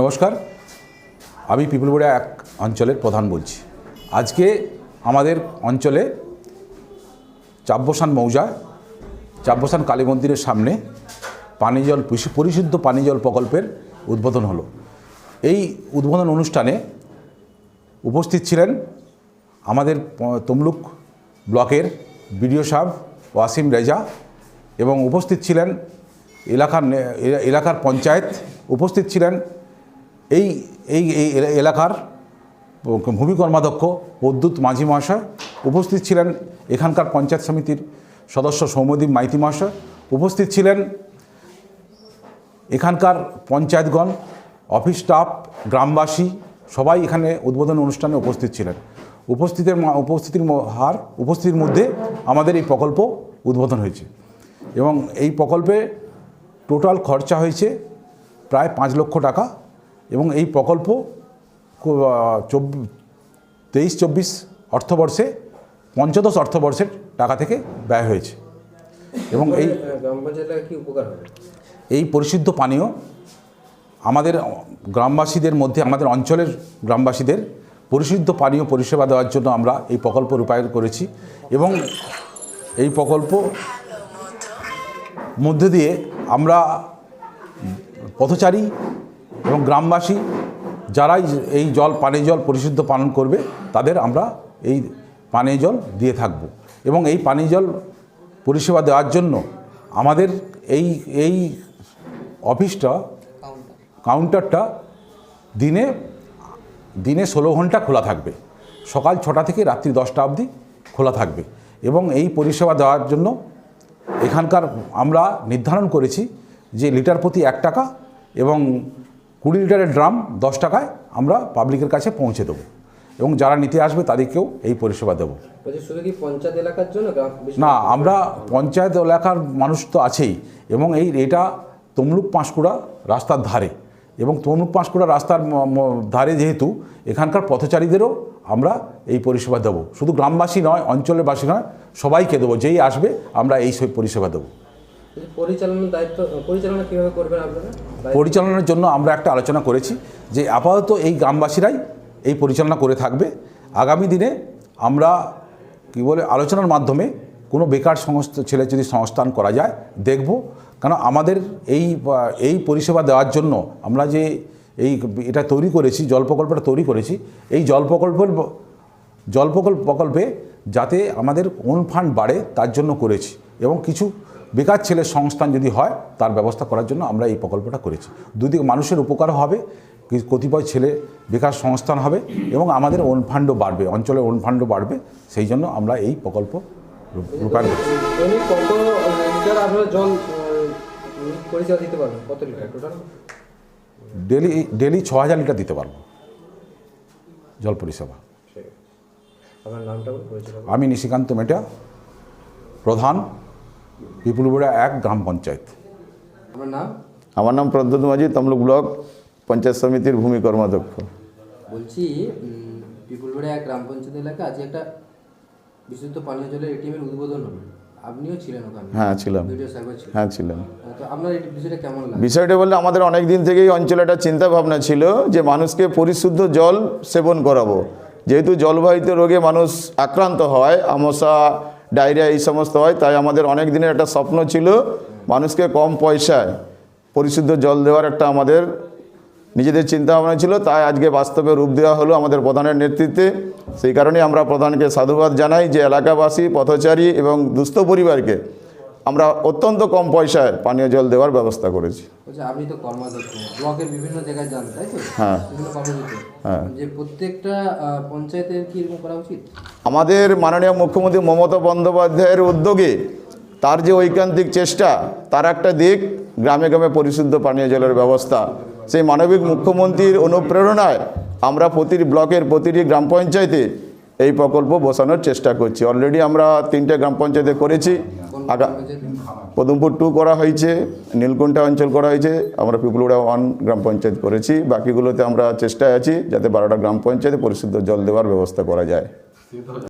নমস্কার। আমি পিপুলপুরা এক অঞ্চলের প্রধান বলছি। আজকে আমাদের অঞ্চলে চাব্বসান মৌজা চাব্বসান কালী মন্দিরের সামনে পানীয় জল পরিশুদ্ধ পানীয় জল প্রকল্পের উদ্বোধন হলো। এই উদ্বোধন অনুষ্ঠানে উপস্থিত ছিলেন আমাদের তমলুক ব্লকের বিডিও সাহেব ওয়াসিম রেজা এবং উপস্থিত ছিলেন এলাকার এলাকার পঞ্চায়েত, উপস্থিত ছিলেন এই এই এই এলা- এলাকার ভূমি কর্মাধ্যক্ষ মাঝি মহাশয় উপস্থিত ছিলেন এখানকার পঞ্চায়েত সমিতির সদস্য সৌমদীপ মাইতি মহাশয় উপস্থিত ছিলেন এখানকার পঞ্চায়েতগণ, অফিস স্টাফ, গ্রামবাসী সবাই এখানে উদ্বোধন অনুষ্ঠানে উপস্থিত ছিলেন। উপস্থিতের উপস্থিতির হার উপস্থিতির মধ্যে আমাদের এই প্রকল্প উদ্বোধন হয়েছে এবং এই প্রকল্পে টোটাল খরচা হয়েছে প্রায় পাঁচ লক্ষ টাকা। এবং এই প্রকল্প তেইশ চব্বিশ অর্থবর্ষে পঞ্চদশ অর্থবর্ষের টাকা থেকে ব্যয় হয়েছে। এবং এই এই পরিশুদ্ধ পানীয় আমাদের গ্রামবাসীদের মধ্যে আমাদের অঞ্চলের গ্রামবাসীদের পরিশুদ্ধ পানীয় পরিষেবা দেওয়ার জন্য আমরা এই প্রকল্প রূপায়ণ করেছি এবং এই প্রকল্প মধ্যে দিয়ে আমরা পথচারী এবং গ্রামবাসী যারাই এই জল, পানীয় জল পরিশুদ্ধ পালন করবে, তাদের আমরা এই পানীয় জল দিয়ে থাকব। এবং এই পানীয় জল পরিষেবা দেওয়ার জন্য আমাদের এই এই অফিসটা, কাউন্টারটা দিনে দিনে ষোলো ঘণ্টা খোলা থাকবে। সকাল ছটা থেকে রাত্রি দশটা অবধি খোলা থাকবে। এবং এই পরিষেবা দেওয়ার জন্য এখানকার আমরা নির্ধারণ করেছি যে লিটার প্রতি এক টাকা এবং কুড়ি লিটারের ড্রাম দশ টাকায় আমরা পাবলিকের কাছে পৌঁছে দেবো। এবং যারা নিতে আসবে তাদেরকেও এই পরিষেবা দেবো। না আমরা পঞ্চায়েত এলাকার মানুষ তো আছেই এবং এই এটা তমলুক পাঁশকুড়া রাস্তার ধারে এবং তমলুক পাঁশকুড়া রাস্তার ধারে যেহেতু এখানকার পথচারীদেরও আমরা এই পরিষেবা দেবো। শুধু গ্রামবাসী নয় অঞ্চলের বাসী নয় সবাইকে দেবো যেই আসবে আমরা এই সব পরিষেবা দেবো। পরিচালনার জন্য আমরা একটা আলোচনা করেছি যে আপাতত এই গ্রামবাসীরাই এই পরিচালনা করে থাকবে। আগামী দিনে আমরা কি বলে, আলোচনার মাধ্যমে কোনো বেকার সংস্থা ছেলে যদি সংস্থান করা যায়, দেখব। কারণ আমাদের এই এই পরিষেবা দেওয়ার জন্য আমরা যে এই এটা তৈরি করেছি, জল প্রকল্পটা তৈরি করেছি, এই জল প্রকল্পের জল প্রকল্প প্রকল্পে যাতে আমাদের কোন ফান্ড বাড়ে তার জন্য করেছি এবং কিছু বেকার ছেলের সংস্থান যদি হয় তার ব্যবস্থা করার জন্য আমরা এই প্রকল্পটা করেছি। দুদিকে মানুষের উপকার হবে কতিপয় ছেলে বেকার সংস্থান হবে এবং আমাদের ওন ফান্ডও বাড়বে অঞ্চলের ওন ফান্ডও বাড়বে সেই জন্য আমরা এই প্রকল্প রূপ- রূপায়ণ করছি। ডেলি ডেলি ছ হাজার লিটার দিতে পারব। জল পরিষেবা। আমি নিশিকান্ত মেটা প্রধান। পিপুলবুড়া এক গ্রাম পঞ্চায়েত। আপনার নাম? আমার নাম প্রদ্যুৎ মাঝি তমলুক ব্লক পঞ্চায়েত সমিতির ভূমি কর্মাধ্যক্ষ। বলছি পিপুলবাড়ি এক গ্রাম পঞ্চায়েত এলাকা আজকে একটা বিশুদ্ধ পানীয় জলের এটিএমের উদ্বোধন হলো আপনিও ছিলেন ওখানে? হ্যাঁ ছিলাম। হ্যাঁ ছিলেন তো আপনার বিষয়টা কেমন লাগে বিষয়টা বলতে আমাদের অনেক দিন থেকেই অঞ্চলে একটা চিন্তা ভাবনা ছিল যে মানুষকে পরিশুদ্ধ জল সেবন করাবো। যেহেতু জলবাহিত রোগে মানুষ আক্রান্ত হয় আমশা ডায়রিয়া এই সমস্ত হয়, তাই আমাদের অনেক দিনের একটা স্বপ্ন ছিল মানুষকে কম পয়সায় পরিশুদ্ধ জল দেওয়ার একটা আমাদের নিজেদের চিন্তা ভাবনা ছিল, তাই আজকে বাস্তবে রূপ দেওয়া হলো আমাদের প্রধানের নেতৃত্বে। সেই কারণে আমরা প্রধানকে সাধুবাদ জানাই যে এলাকাবাসী, পথচারী এবং দুস্থ পরিবারকে আমরা অত্যন্ত কম পয়সায় পানীয় জল দেওয়ার ব্যবস্থা করেছি। আপনি তো ব্লকের বিভিন্ন জায়গায় যান তাই তো? হ্যাঁ। হ্যাঁ। যে প্রত্যেকটা পঞ্চায়েতের কি এরকম করা উচিত? আমাদের মাননীয় মুখ্যমন্ত্রী মমতা বন্দ্যোপাধ্যায়ের উদ্যোগে তার যে ঐকান্তিক চেষ্টা তার একটা দিক গ্রামে গ্রামে পরিশুদ্ধ পানীয় জলের ব্যবস্থা। সেই মানবিক মুখ্যমন্ত্রীর অনুপ্রেরণায় আমরা প্রতিটি ব্লকের প্রতিটি গ্রাম পঞ্চায়েতে এই প্রকল্প বসানোর চেষ্টা করছি। অলরেডি আমরা তিনটে গ্রাম পঞ্চায়েতে করেছি। আগা পদমপুর টু করা হয়েছে, নীলকুণ্ঠা অঞ্চল করা হয়েছে, আমরা পিপুলুড়া ওয়ান গ্রাম পঞ্চায়েত করেছি, বাকিগুলোতে আমরা চেষ্টায় আছি যাতে বারোটা গ্রাম পঞ্চায়েতে পরিশুদ্ধ জল দেওয়ার ব্যবস্থা করা যায়।